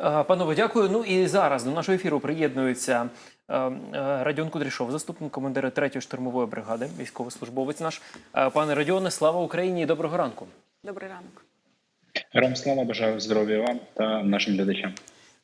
Е, Панове, дякую. Ну і зараз до нашого ефіру приєднується е, е, Радіон Кудрішов, заступник командира 3-ї штурмової бригади, військовослужбовець наш. Е, Пане Радіоне, слава Україні і доброго ранку. Добрий ранок. Героям слава бажаю здоров'я вам та нашим глядачам.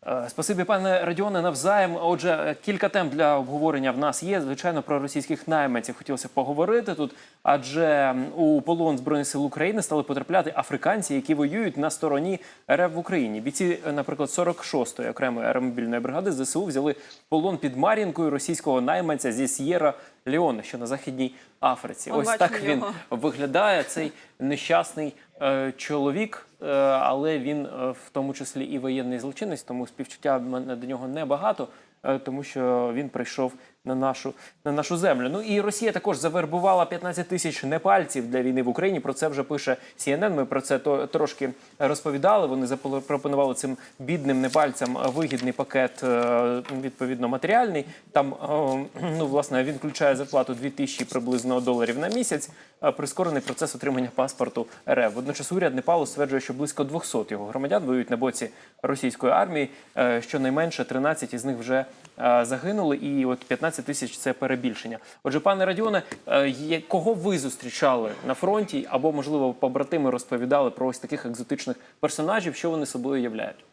Е, Спасибі, пане Радіоне, навзаєм. Отже, е, кілька тем для обговорення в нас є. Звичайно, про російських найманців хотілося поговорити тут, адже у полон збройних сил України стали потрапляти африканці, які воюють на стороні РФ в Україні. Бійці, е, наприклад, 46-ї окремої аеромобільної бригади ЗСУ взяли полон під Мар'їнкою російського найманця зі С'єра Леоне, що на західній Африці. Ось так він його. виглядає цей нещасний е, чоловік, е, але він е, в тому числі і воєнний злочинець, тому співчуття мене до нього небагато, е, тому що він прийшов на нашу на нашу землю. Ну і Росія також завербувала 15 тисяч непальців для війни в Україні. Про це вже пише CNN. Ми про це то трошки розповідали. Вони запропонували цим бідним непальцям вигідний пакет, е, відповідно матеріальний. Там е, ну власне він включає зарплату 2 тисячі приблизно доларів на місяць. Прискорений процес отримання паспорту РФ. Водночас уряд Непалу стверджує, що близько 200 його громадян воюють на боці російської армії. е, Щонайменше 13 із них вже загинули, і от 15 тисяч це перебільшення. Отже, пане Радіоне, е, кого ви зустрічали на фронті, або можливо побратими розповідали про ось таких екзотичних персонажів, що вони собою являють?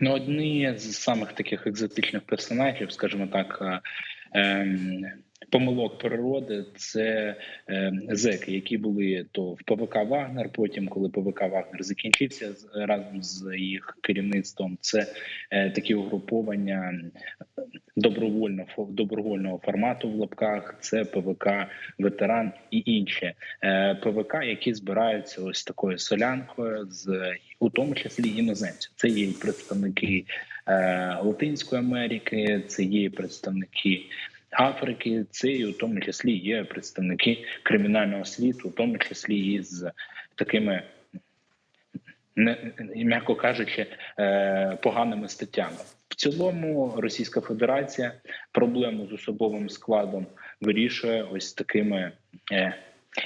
Ну, одні з самих таких екзотичних персонажів, скажімо так, е, ем, помилок природи це ем, зеки, які були то в ПВК Вагнер. Потім, коли ПВК Вагнер закінчився разом з їх керівництвом, це е, такі угруповання добровольно добровольного формату в лапках. Це ПВК ветеран і інші Е, ПВК, які збираються ось такою солянкою, з у тому числі іноземців. Це є представники е, Латинської Америки, це є представники. Африки, це і у тому числі є представники кримінального світу, у тому числі і з такими м'яко кажучи, е, поганими статтями. В цілому Російська Федерація проблему з особовим складом вирішує ось такими е,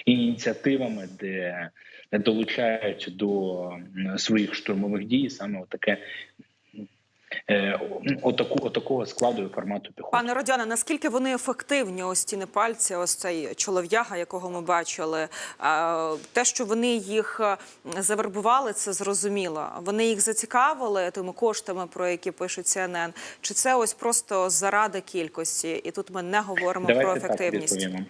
ініціативами, де долучають до своїх штурмових дій саме таке. Отаку, отакого складу і формату піхоти. Пане Родяне, наскільки вони ефективні? Ось ці непальці, ось цей чолов'яга, якого ми бачили. Те, що вони їх е, завербували, це зрозуміло. Вони їх зацікавили тими коштами, про які пишуть CNN? Чи це ось просто заради кількості? І тут ми не говоримо про ефективність. відповімо.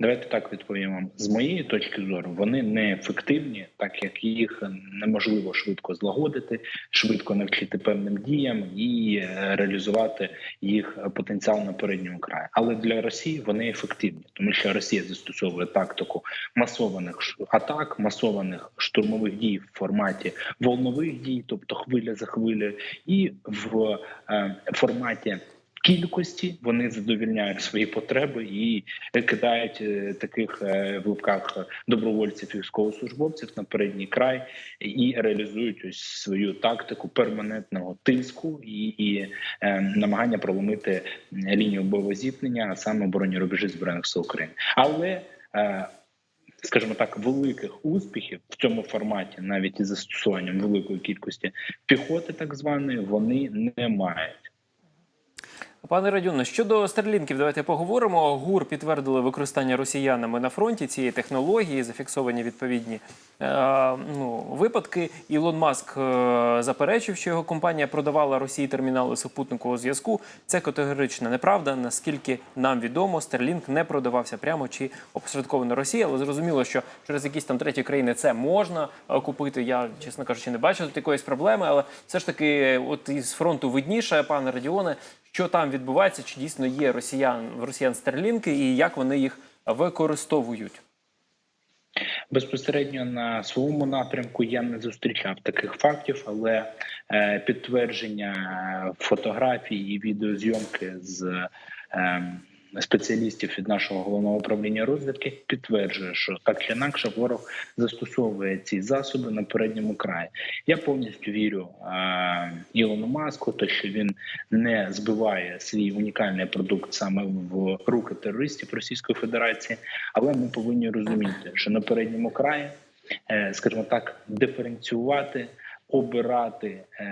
Давайте так відповімо. З моєї точки зору, вони не ефективні, так як їх неможливо швидко злагодити, швидко навчити певним діям і е, реалізувати їх потенціал на передньому краї. Але для Росії вони ефективні, тому що Росія застосовує тактику масованих атак, масованих штурмових дій в форматі волнових дій, тобто хвиля за хвилею, і в е, форматі. Кількості вони задовільняють свої потреби і кидають е, таких е, в лапках добровольців військовослужбовців на передній край і реалізують ось свою тактику перманентного тиску і, і е, намагання проломити лінію бойового зіткнення, а саме оборонні рубежі збройних сил України. Але е, Скажімо так, великих успіхів в цьому форматі, навіть із застосуванням великої кількості піхоти, так званої, вони не мають. Пане Радюне, щодо старлінків, давайте поговоримо. ГУР підтвердили використання росіянами на фронті цієї технології, зафіксовані відповідні е, ну, випадки. Ілон Маск е, заперечив, що його компанія продавала Росії термінали супутникового зв'язку. Це категорична неправда. Наскільки нам відомо, Starlink не продавався прямо чи опосередковано Росії, але зрозуміло, що через якісь там треті країни це можна е, купити. Я, чесно кажучи, не бачу тут якоїсь проблеми, але все ж таки, от із фронту видніше, пане Радіоне, що там відбувається, чи дійсно є росіян в росіян стерлінки, і як вони їх використовують. Безпосередньо на своєму напрямку я не зустрічав таких фактів, але е, підтвердження фотографій і відеозйомки з е, спеціалістів від нашого головного управління розвідки підтверджує, що так чи інакше ворог застосовує ці засоби на передньому краї. Я повністю вірю е, Ілону Маску, то що він не збиває свій унікальний продукт саме в руки терористів Російської Федерації, але ми повинні розуміти, що на передньому краї, е, скажімо так, диференціювати обирати е,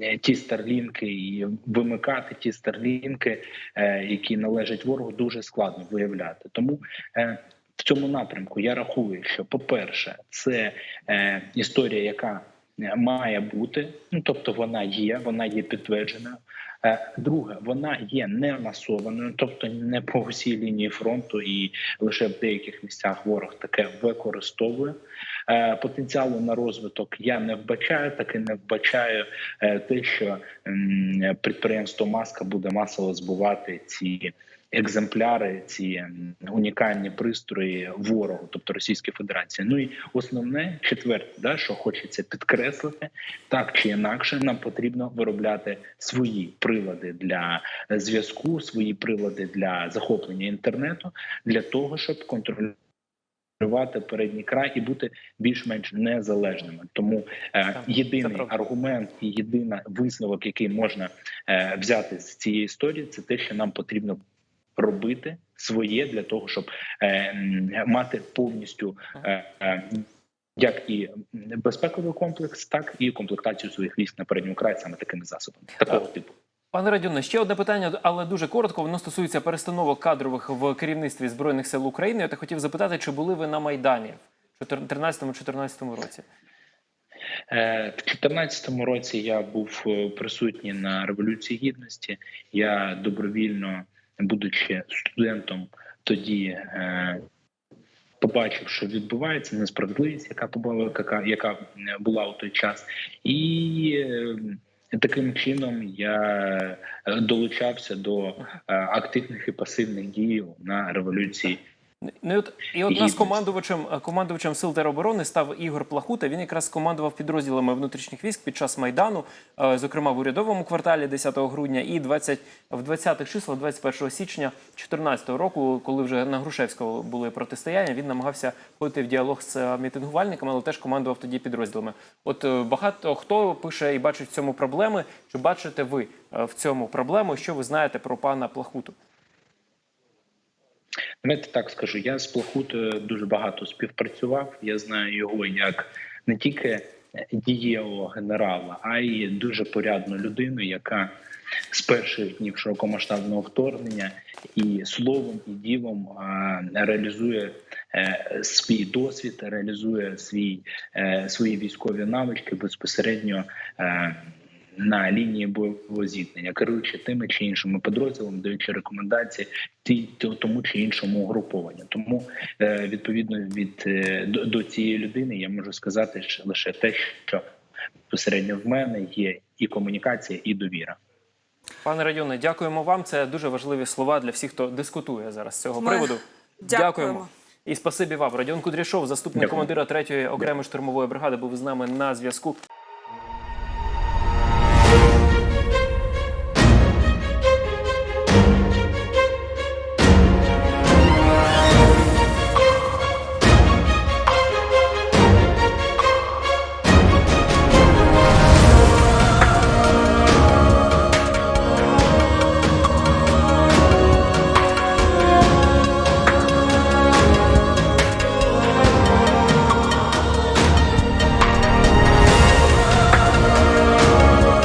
е, ті старлінки і вимикати ті старлінки, е, які належать ворогу, дуже складно виявляти. Тому е, в цьому напрямку я рахую, що по-перше, це е, історія, яка е, має бути, ну тобто вона є, вона є підтвердженою. Е, Друге, вона є не масованою, тобто не по всій лінії фронту, і лише в деяких місцях ворог таке використовує. Е, Потенціалу на розвиток я не вбачаю, так і не вбачаю е, те, що підприємство Маска буде масово збувати ці екземпляри, ці унікальні пристрої ворогу, тобто Російської Федерації. Ну і основне четверте, да, що хочеться підкреслити, так чи інакше, нам потрібно виробляти свої прилади для зв'язку, свої прилади для захоплення інтернету, для того, щоб контролювати. Передній край і бути більш-менш незалежними, тому е, єдиний аргумент і єдиний висновок, який можна е, взяти з цієї історії, це те, що нам потрібно робити своє для того, щоб е, мати повністю е, е, як і безпековий комплекс, так і комплектацію своїх військ на передньому краї саме такими засобами. Такого типу. Пане Радюне, ще одне питання, але дуже коротко. Воно стосується перестановок кадрових в керівництві збройних сил України. Я хотів запитати, чи були ви на майдані в 2013-2014 році? Е, В 2014 році я був е, присутній на революції гідності. Я добровільно, будучи студентом, тоді е, побачив, що відбувається несправедливість, яка побула, яка, була у той час, і таким чином я е, долучався до е, активних і пасивних дій на революції. Ну і от і от нас командувачем командувачем сил тероборони став Ігор Плахута. Він якраз командував підрозділами внутрішніх військ під час майдану, е, зокрема в урядовому кварталі 10 грудня і 20, в 20-х числах 21 січня 2014 року, коли вже на Грушевського були протистояння. Він намагався ходити в діалог з е, мітингувальниками, але теж командував тоді підрозділами. От е, багато хто пише і бачить в цьому проблеми. Чи бачите ви е, в цьому проблему? Що ви знаєте про пана Плахуту? Давайте так скажу. Я з Плахутою дуже багато співпрацював. Я знаю його як не тільки дієвого генерала, а й дуже порядну людину, яка з перших днів широкомасштабного вторгнення і словом, і ділом реалізує е, свій досвід, реалізує свій е, свої військові навички безпосередньо. На лінії бойового зіткнення, керуючи тими чи іншими підрозділами, даючи рекомендації ті тому чи іншому угрупованню. Тому е, відповідно від е, до, до цієї людини я можу сказати лише те, що безпосередньо в мене є і комунікація, і довіра. Пане Радіоне, дякуємо вам. Це дуже важливі слова для всіх, хто дискутує зараз з цього Ми приводу. дякуємо. І спасибі вам. Радіон Кудряшов, заступник Дякую. командира 3-ї окремої штурмової бригади, був з нами на зв'язку.